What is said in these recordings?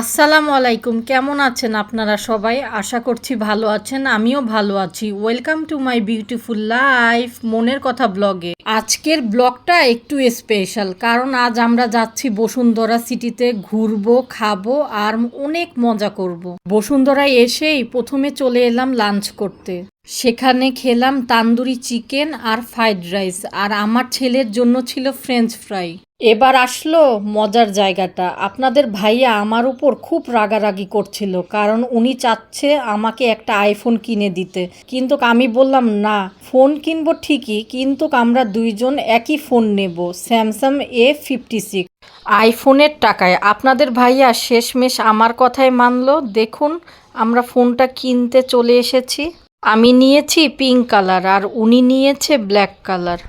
আসসালামু আলাইকুম, কেমন আছেন আপনারা সবাই? আশা করছি ভালো আছেন, আমিও ভালো আছি। Welcome to my beautiful life মনের কথা ব্লগে আজকের ব্লগটা একটু স্পেশাল কারণ আজ আমরা যাচ্ছি বসুন্ধরা সিটিতে ঘুরবো, খাব আর অনেক মজা করব। বসুন্ধরায় এসেই প্রথমে চলে এলাম লাঞ্চ করতে। সেখানে খেলাম তান্দুরি চিকেন আর ফ্রাইড রাইস, আর আমার ছেলের জন্য ছিল ফ্রেঞ্চ ফ্রাই। এবার আসলো মজার জায়গাটা। আপনাদের ভাইয়া আমার উপর খুব রাগারাগি করছিল, কারণ উনি চাচ্ছে আমাকে একটা আইফোন কিনে দিতে। কিন্তু আমি বললাম, না, ফোন কিনবো ঠিকই, কিন্তু আমরা দুইজন একই ফোন নেব, স্যামসাং এ ফিফটি সিক্স আইফোনের টাকায়। আপনাদের ভাইয়া শেষমেশ আমার কথাই মানলো, দেখুন, আমরা ফোনটা কিনতে চলে এসেছি। আমি নিয়েছি পিঙ্ক কালার আর উনি নিয়েছে ব্ল্যাক কালার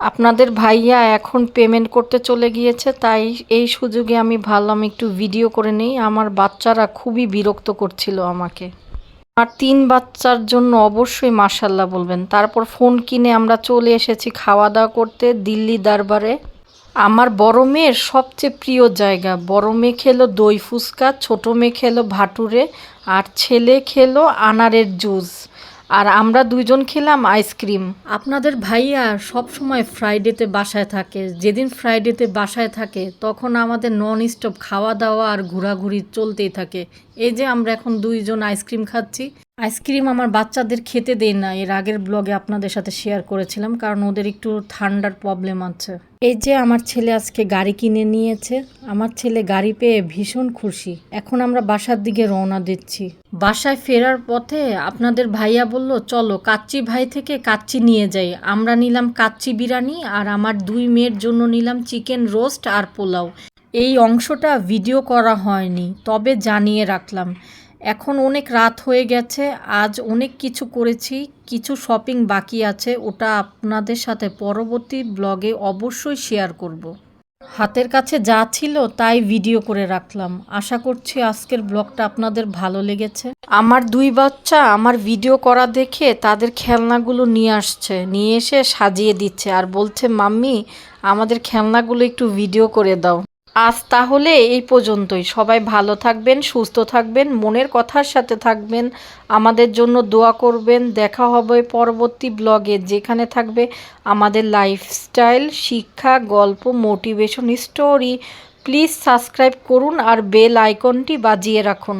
আপনাদের ভাইয়া এখন পেমেন্ট করতে চলে গিয়েছে, তাই এই সুযোগে আমি ভাবলাম একটু ভিডিও করে নেই। আমার বাচ্চারা খুবই বিরক্ত করছিল আমাকে। আর তিন বাচ্চার জন্য অবশ্যই মার্শাল্লাহ বলবেন। তারপর ফোন কিনে আমরা চলে এসেছি খাওয়া দাওয়া করতে দিল্লি দরবারে। আমার বড় মেয়ের সবচেয়ে প্রিয় জায়গা, বড় মেয়ে খেলো দই ফুচকা, ছোটো মেয়ে খেলো ভাটুরে, আর ছেলে খেলো আনারের জুস। আর আমরা দুইজন খেলাম আইসক্রিম। আপনাদের ভাইয়া সব সময় ফ্রাইডেতে বাসায় থাকে। যেদিন ফ্রাইডেতে বাসায় থাকে, তখন আমাদের নন স্টপ খাওয়া দাওয়া আর ঘোরাঘুরি চলতেই থাকে। এই যে আমরা এখন দুইজন আইসক্রিম খাচ্ছি। আইসক্রিম আমার বাচ্চাদের খেতে দেই না। এর আগের ব্লগে আপনাদের সাথে শেয়ার করেছিলাম, কারণ ওদের একটু ঠান্ডার প্রবলেম আছে। এই যে আমার ছেলে আজকে গাড়ি কিনে নিয়েছে, আমার ছেলে গাড়ি পেয়ে ভীষণ খুশি। এখন আমরা বাসার দিকে রওনা দিচ্ছি। বাসায় ফেরার পথে আপনাদের ভাইয়া বলল, চলো কাচ্চি ভাই থেকে কাচ্চি নিয়ে যাই। আমরা নিলাম কাচ্চি বিরিয়ানি আর আমার দুই মেয়ের জন্য নিলাম চিকেন রোস্ট আর পোলাও। এই অংশটা ভিডিও করা হয়নি, তবে জানিয়ে রাখলাম। এখন অনেক রাত হয়ে গেছে, আজ অনেক কিছু করেছি, কিছু শপিং বাকি আছে, ওটা আপনাদের সাথে পরবর্তী ব্লগে অবশ্যই শেয়ার করব। হাতের কাছে যা ছিল তাই ভিডিও করে রাখলাম। আশা করছি আজকের ব্লগটা আপনাদের ভালো লেগেছে। আমার দুই বাচ্চা আমার ভিডিও করা দেখে তাদের খেলনাগুলো নিয়ে আসছে, নিয়ে এসে সাজিয়ে দিচ্ছে আর বলছে, মাম্মি, আমাদের খেলনাগুলো একটু ভিডিও করে দাও। আজ তাহলে এই পর্যন্তই। সবাই ভালো থাকবেন, সুস্থ থাকবেন, মনের কথার সাথে থাকবেন, আমাদের জন্য দোয়া করবেন। দেখা হবে পরবর্তী ব্লগে যেখানে থাকবে আমাদের লাইফস্টাইল শিক্ষা, গল্প মোটিভেশন স্টোরি প্লিজ সাবস্ক্রাইব করুন আর বেল আইকনটি বাজিয়ে রাখুন।